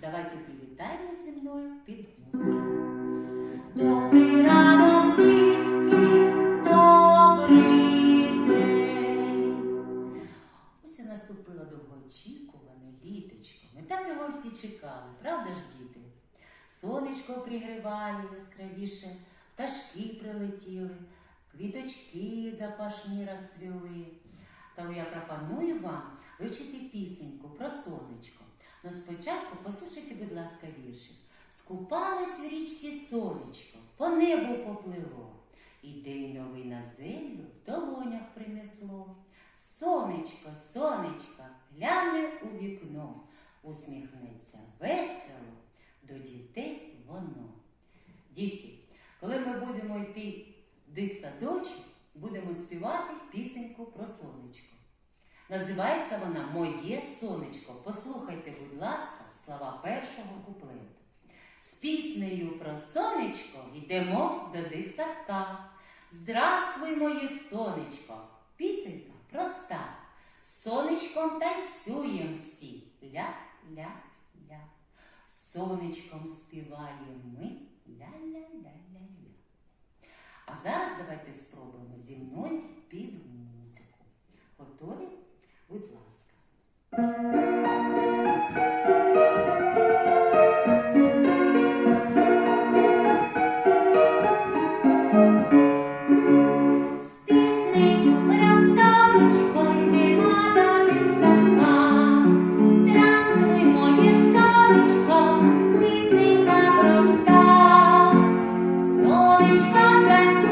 Давайте привітаємо зі мною під музику. Добрий ранок, дітки, добрий день. Ось і наступило довгоочікуване літочко. Ми так його всі чекали, правда ж, діти? Сонечко пригріває яскравіше, пташки прилетіли, квіточки запашні розцвіли. Тому я пропоную вам вивчити пісеньку про сонечко. Но спочатку послухайте, будь ласка, віршик. Скупалась в річці сонечко, по небу поплило, і день новий на землю в долонях принесло. Сонечко, сонечко, гляне у вікно, усміхнеться весело, до дітей воно. Діти, коли ми будемо йти в дитсадочок, будемо співати пісеньку про сонечко. Називається вона Моє сонечко. Послухайте, будь ласка, слова першого куплету. З піснею про сонечко йдемо до дитсадка. Здравствуй, моє сонечко! Пісенька проста. Сонечком танцюєм всі. Ля-ля-ля. Сонечком співаємо ми ля-ля-ля-ля-ля. А зараз давайте спробуємо зі мною під музику. Готові? Yes.